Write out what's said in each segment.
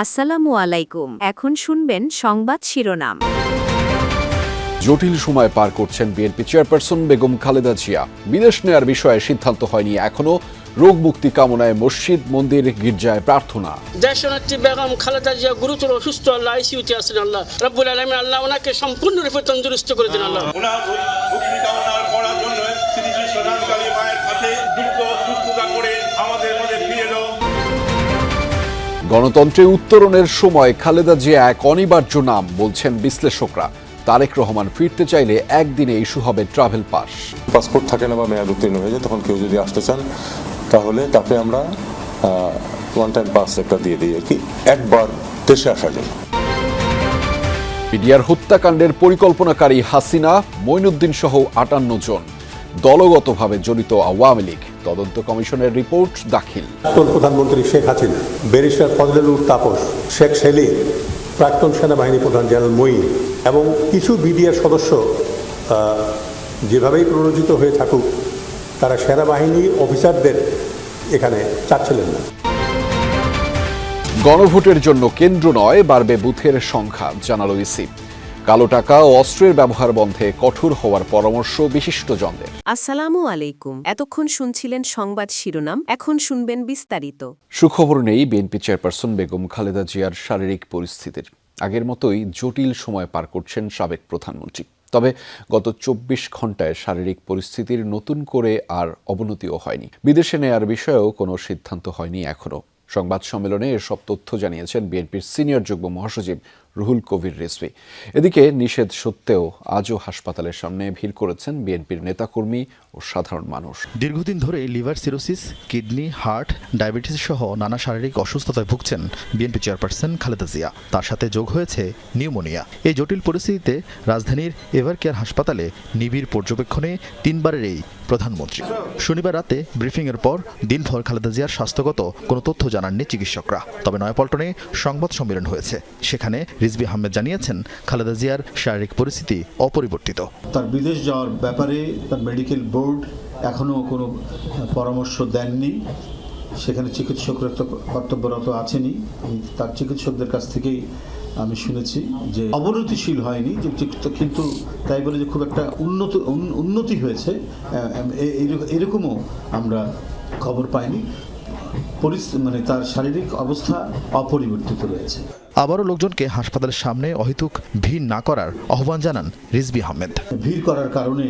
আসসালামু আলাইকুম। এখন শুনবেন সংবাদ শিরোনাম। জটিল সময় পার করছেন বিএনপি চেয়ারপারসন বেগম খালেদা জিয়া। বিদেশ নেয়ার বিষয়ে সিদ্ধান্ত হয়নি এখনও। রোগ মুক্তি কামনায় মসজিদ মন্দির গির্জায় প্রার্থনা। দেশনেত্রী বেগম খালেদা জিয়া গুরুতর অসুস্থ আল্লাহ আইসিউতে আছেন আল্লাহ রব্বুল আলমী আল্লাহ ওনাকে সম্পূর্ণরূপে তন্দুরুস্ত করে দিন আল্লাহ। গণতন্ত্রে উত্তরণের সময় খালেদা জিয়া এক অনিবার্য নাম বলছেন বিশ্লেষকরা। তারেক রহমান ফিরতে চাইলে একদিনে ইস্যু হবে ট্রাভেল পাস। পাসপোর্ট থাকে না বা মেয়াদ উত্তীর্ণ হয়ে যায় তখন কেউ যদি আসতে চান তাহলে তাকে আমরা ওয়ান টাইম পাস একটা দিয়ে দিই কি। একবার দেশে জন্য বিডিআর হত্যাকাণ্ডের পরিকল্পনাকারী হাসিনা মঈনুদ্দিন সহ আটান্ন জন। দলগতভাবে জড়িত আওয়ামী লীগ। তদন্ত কমিশনের রিপোর্ট দাখিল। প্রাক্তন প্রধানমন্ত্রী শেখ হাসিনা ব্যারিস্টার ফজলেনুর তাপস শেখ সেলিম প্রাক্তন সেনাবাহিনী প্রধান জেনারেল মঈন এবং কিছু বিডিআর সদস্য যেভাবেই প্ররোচিত হয়ে থাকুক তারা সেনাবাহিনী অফিসারদের এখানে চাচ্ছিলেন না। গণভোটের জন্য কেন্দ্র নয় বাড়বে বুথের সংখ্যা জানালো ইসি কালো টাকা ও অস্ত্রের ব্যবহার বন্ধে কঠোর হওয়ার পরামর্শ বিশিষ্টজনদের। আসসালামু আলাইকুম। এতক্ষণ শুনছিলেন সংবাদ শিরোনাম এখন শুনবেন বিস্তারিত। সুখবর নেই বিএনপি চেয়ারপারসন বেগম খালেদা জিয়ার শারীরিক পরিস্থিতির। আগের মতোই জটিল সময় পার করছেন সাবেক প্রধানমন্ত্রী। তবে গত চব্বিশ ঘন্টায় শারীরিক পরিস্থিতির নতুন করে আর অবনতিও হয়নি। বিদেশে নেয়ার বিষয়েও কোনো সিদ্ধান্ত হয়নি এখনও। সংবাদ সম্মেলনে এসব তথ্য জানিয়েছেন বিএনপির সিনিয়র যুগ্ম মহাসচিব রুহুল কবির রিজভি এদিকে নিষেধ সত্ত্বেও আজও হাসপাতালের সামনে ভিড় করেছেন বিএনপির নেতাকর্মী ও সাধারণ মানুষ। দীর্ঘদিন ধরে liver cirrhosis, kidney, heart, diabetes সহ নানা শারীরিক অসুস্থতায় ভুগছেন বিএনপি চেয়ারপারসন খালেদা জিয়া। তার সাথে যোগ হয়েছে নিউমোনিয়া। এই জটিল পরিস্থিতিতে রাজধানীর এভার কেয়ার হাসপাতালে নিবিড় পর্যবেক্ষণে তিনবারের এই প্রধানমন্ত্রী। শনিবার রাতে ব্রিফিংয়ের পর দিনভর খালেদা জিয়ার স্বাস্থ্যগত কোনো তথ্য জানাননি চিকিৎসকরা। তবে নয়াপল্টনে সংবাদ সম্মেলন হয়েছে। সেখানে রিজবি আহমেদ জানিয়েছেন, খালেদা জিয়ার শারীরিক পরিস্থিতি অপরিবর্তিত। তার বিদেশ যাওয়ার ব্যাপারে তার মেডিকেল বোর্ড এখনও কোনো পরামর্শ দেননি। সেখানে চিকিৎসকরা তো কর্তব্যরত আছেনই। আমি তার চিকিৎসকদের কাছ থেকেই আমি শুনেছি যে অবনতিশীল হয়নি, যে কিন্তু তাই বলে যে খুব একটা উন্নত উন্নতি হয়েছে। এরকমও আমরা খবর পাইনি। মানে তার শারীরিক অবস্থা অপরিবর্তিত রয়েছে। আবারও লোকজনকে হাসপাতালের সামনে অহেতুক ভিড় না করার আহ্বান জানান রিজবি আহমেদ। ভিড় করার কারণে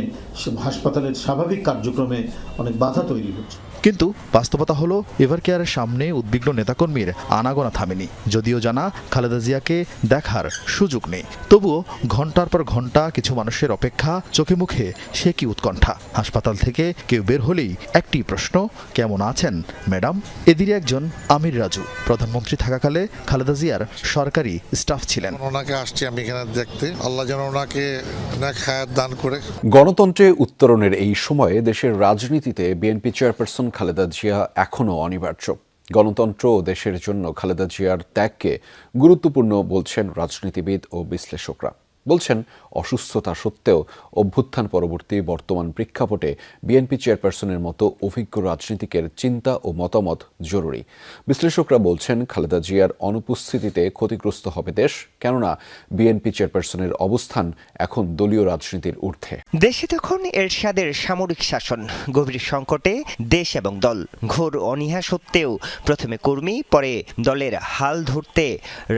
হাসপাতালের স্বাভাবিক কার্যক্রমে অনেক বাধা তৈরি হচ্ছে। কিন্তু বাস্তবতা হলো এভার কেয়ারের সামনে উদ্বিগ্ন নেতাকর্মীর আনাগোনা থামেনি। যদিও জানা খালেদা জিয়াকে দেখার সুযোগ নেই। তবুও ঘণ্টার পর ঘণ্টা কিছু মানুষের অপেক্ষা চোখে মুখে সে কি উৎকণ্ঠা। হাসপাতাল থেকে কেউ বের হলেই একটি প্রশ্ন কেমন আছেন ম্যাডাম? এদিকে একজন আমির রাজু। প্রধানমন্ত্রী থাকাকালে খালেদা জিয়ার সরকারি স্টাফ ছিলেন। ওনাকে আসছি আমি এখানে দেখতে আল্লাহ যেন ওনাকে দান করে। গণতন্ত্রে উত্তরণের এই সময়ে দেশের রাজনীতিতে বিএনপি চেয়ারপারসন খালেদা জিয়া এখনও অনিবার্য। গণতন্ত্র ও দেশের জন্য খালেদা জিয়ার ত্যাগকে গুরুত্বপূর্ণ বলছেন রাজনীতিবিদ ও বিশ্লেষকরা। বলছেন, অসুস্থতা সত্ত্বেও অভ্যুত্থান পরবর্তী বর্তমান প্রেক্ষাপটে বিএনপি চেয়ারপারসনের মতো অভিজ্ঞ রাজনীতিকের চিন্তা ও মতামত জরুরি। বিশ্লেষকরা বলছেন, খালেদা জিয়ার অনুপস্থিতিতে ক্ষতিগ্রস্ত হবে দেশ, কেননা বিএনপি চেয়ারপারসনের অবস্থান এখন দলীয় রাজনীতির ঊর্ধ্বে। দেশে তখন এরশাদের সামরিক শাসন, গভীর সংকটে দেশ এবং দল, ঘোর অনীহা সত্ত্বেও প্রথমে কর্মী, পরে দলের হাল ধরতে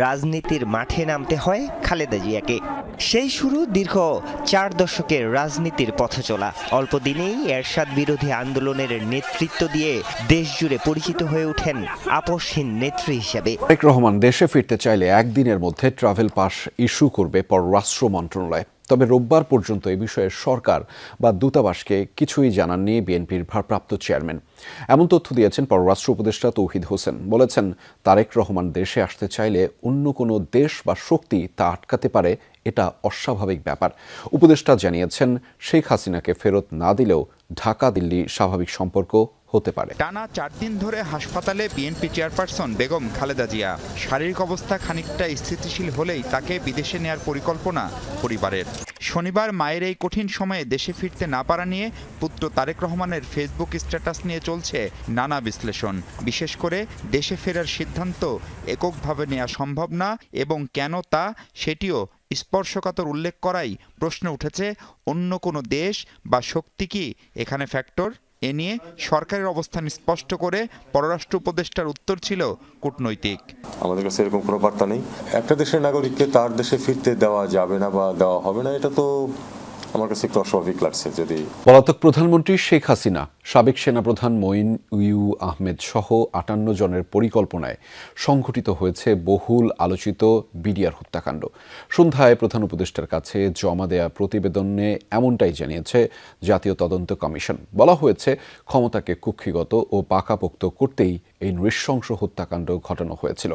রাজনীতির মাঠে নামতে হয় খালেদা জিয়াকে। সেই শুরু দীর্ঘ চার দশকের রাজনীতির পথ চলা। অল্প দিনেই এরশাদ বিরোধী আন্দোলনের নেতৃত্ব দিয়ে দেশ জুড়ে পরিচিত হয়ে ওঠেন আপসহীন নেত্রী হিসেবে। রহমান দেশে ফিরতে চাইলে একদিনের মধ্যে ট্রাভেল পাস ইস্যু করবে পররাষ্ট্র মন্ত্রণালয়। তবে রোববার পর্যন্ত এ বিষয়ে সরকার বা দূতাবাসকে কিছুই জানাননি বিএনপির ভারপ্রাপ্ত চেয়ারম্যান। এমন তথ্য দিয়েছেন পররাষ্ট্র উপদেষ্টা তৌহিদ হোসেন। বলেছেন, তারেক রহমান দেশে আসতে চাইলে অন্য কোনো দেশ বা শক্তি তা আটকাতে পারে, এটা অস্বাভাবিক ব্যাপার। উপদেষ্টা জানিয়েছেন, শেখ হাসিনাকে ফেরত না দিলেও ঢাকা দিল্লি স্বাভাবিক সম্পর্ক হতে পারে। টানা চার দিন ধরে হাসপাতালে বিএনপি চেয়ারপারসন বেগম খালেদা জিয়া। শারীরিক অবস্থা খানিকটা স্থিতিশীল হলেই তাকে বিদেশে নেয়ার পরিকল্পনা পরিবারের। শনিবার মায়ের এই কঠিন সময়ে দেশে ফিরতে না পারা নিয়ে পুত্র তারেক রহমানের ফেসবুক স্ট্যাটাস নিয়ে চলছে নানা বিশ্লেষণ। বিশেষ করে দেশে ফেরার সিদ্ধান্ত এককভাবে নেওয়া সম্ভব না এবং কেন তা সেটিও স্পর্শকাতর উল্লেখ করাই প্রশ্ন উঠেছে, অন্য কোনো দেশ বা শক্তি কি এখানে ফ্যাক্টর এ নিয়ে সরকারের অবস্থান স্পষ্ট করে পররাষ্ট্র উপদেষ্টার উত্তর ছিল কূটনৈতিক। আমাদের কাছে এরকম কোনো বার্তা নেই। একটা দেশের নাগরিককে তার দেশে ফিরতে দেওয়া যাবে না বা দেওয়া হবে না, এটা তো আমার কাছে একটু অস্বাভাবিক লাগছে যদি পলাতক প্রধানমন্ত্রী শেখ হাসিনা, সাবেক সেনাপ্রধান মঈন ইউ আহমেদ সহ আটান্ন জনের পরিকল্পনায় সংঘটিত হয়েছে বহুল আলোচিত বিডিআর হত্যাকাণ্ড। সন্ধ্যায় প্রধান উপদেষ্টার কাছে জমা দেয়া প্রতিবেদনে এমনটাই জানিয়েছে জাতীয় তদন্ত কমিশন। বলা হয়েছে, ক্ষমতাকে কুক্ষিগত ও পাকাপোক্ত করতেই এই নৃশংস হত্যাকাণ্ড ঘটানো হয়েছিল,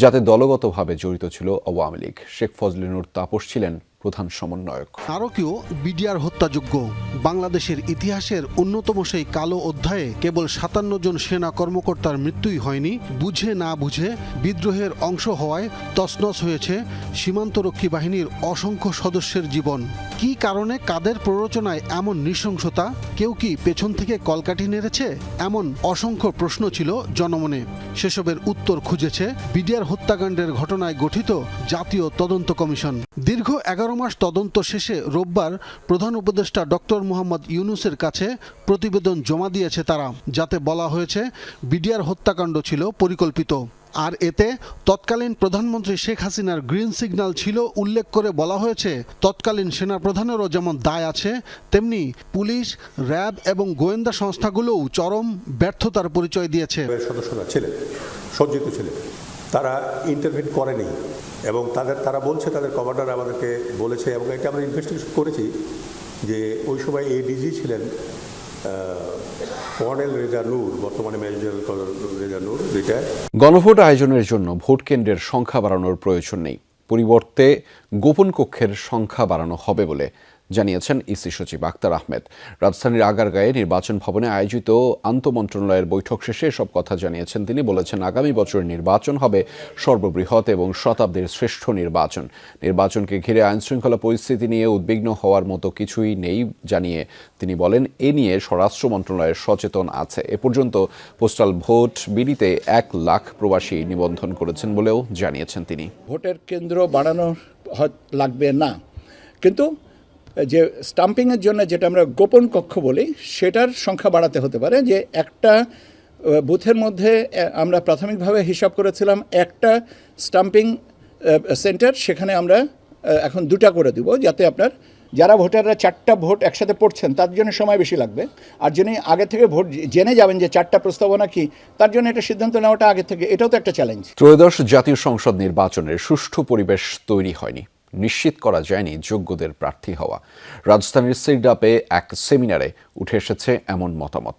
যাতে দলগতভাবে জড়িত ছিল আওয়ামী লীগ। শেখ ফজলিনুর তাপস ছিলেন প্রধান সমন্বয়ক। নারকীয় বিডিআর হত্যাযোগ্য। বাংলাদেশের ইতিহাসের অন্যতম সেই কালো অধ্যায়ে কেবল সাতান্ন জন সেনা কর্মকর্তার মৃত্যুই হয়নি। বুঝে না বুঝে বিদ্রোহের অংশ হওয়ায় তছনছ হয়েছে সীমান্তরক্ষী বাহিনীর অসংখ্য সদস্যের জীবন। কী কারণে কাদের প্ররোচনায় এমন নৃশংসতা? কেউ কি পেছন থেকে কলকাঠি নেড়েছে? এমন অসংখ্য প্রশ্ন ছিল জনমনে। সেসবের উত্তর খুঁজেছে বিডিআর হত্যাকাণ্ডের ঘটনায় গঠিত জাতীয় তদন্ত কমিশন। দীর্ঘ এগারো মাস তদন্ত শেষে রোববার প্রধান উপদেষ্টা ডক্টর মোহাম্মদ ইউনুসের কাছে প্রতিবেদন জমা দিয়েছে তারা, যাতে বলা হয়েছে বিডিআর হত্যাকাণ্ড ছিল পরিকল্পিত। আর এতে তৎকালীন প্রধানমন্ত্রী শেখ হাসিনার গ্রিন সিগন্যাল ছিল উল্লেখ করে বলা হয়েছে, তৎকালীন সেনাপ্রধানেরও যেমন দায় আছে, তেমনি পুলিশ, র্যাব এবং গোয়েন্দা সংস্থাগুলোও চরম ব্যর্থতার পরিচয় দিয়েছে। সদস্যরা ছিলেন, সজ্জিত ছিলেন। তারা ইন্টারভিউ করেনি এবং তাদের, তারা বলছে, তাদের কমান্ডার আমাদেরকে বলেছে এবং এটা আমরা ইনভেস্টিগেশন করেছি যে ওই সময় এডিজি ছিলেন বর্তমানে গণভোট আয়োজনের জন্য ভোট কেন্দ্রের সংখ্যা বাড়ানোর প্রয়োজন নেই। পরিবর্তে গোপন কক্ষের সংখ্যা বাড়ানো হবে বলে জানিয়েছেন ইসি সচিব আক্তার আহমেদ। রাজধানীর আগারগাঁয়ে নির্বাচন ভবনে আয়োজিত আন্তমন্ত্রণালয়ের বৈঠক শেষে সব কথা জানিয়েছেন তিনি। বলেছেন, আগামী বছরের নির্বাচন হবে সর্ববৃহৎ এবং শতাব্দীর শ্রেষ্ঠ নির্বাচন। নির্বাচনকে ঘিরে আইনশৃঙ্খলা পরিস্থিতি নিয়ে উদ্বিগ্ন হওয়ার মতো কিছুই নেই জানিয়ে তিনি বলেন, এ নিয়ে স্বরাষ্ট্র মন্ত্রণালয়ের সচেতন আছে। এ পর্যন্ত পোস্টাল ভোট বিলিতে এক লাখ প্রবাসী নিবন্ধন করেছেন বলেও জানিয়েছেন তিনি। ভোটের কেন্দ্র বাড়ানো লাগবে না। কিন্তু যে স্টাম্পিংয়ের জন্য যেটা আমরা গোপন কক্ষ বলি, সেটার সংখ্যা বাড়াতে হতে পারে যে একটা বুথের মধ্যে আমরা প্রাথমিকভাবে হিসাব করেছিলাম একটা স্টাম্পিং সেন্টার, সেখানে আমরা এখন দুটা করে দিব যাতে আপনার, যারা ভোটাররা চারটা ভোট একসাথে পড়ছেন, তার জন্য সময় বেশি লাগবে। আর যিনি আগে থেকে ভোট জেনে যাবেন যে চারটা প্রস্তাবনা কি, তার জন্য এটা সিদ্ধান্ত নেওয়াটা আগে থেকে, এটাও তো একটা চ্যালেঞ্জ ত্রয়োদশ জাতীয় সংসদ নির্বাচনের সুষ্ঠু পরিবেশ তৈরি হয়নি। নিশ্চিত করা যায়নি যোগ্যদের প্রার্থী হওয়া। রাজধানীর সিরডাপে এক সেমিনারে উঠে এসেছে এমন মতামত।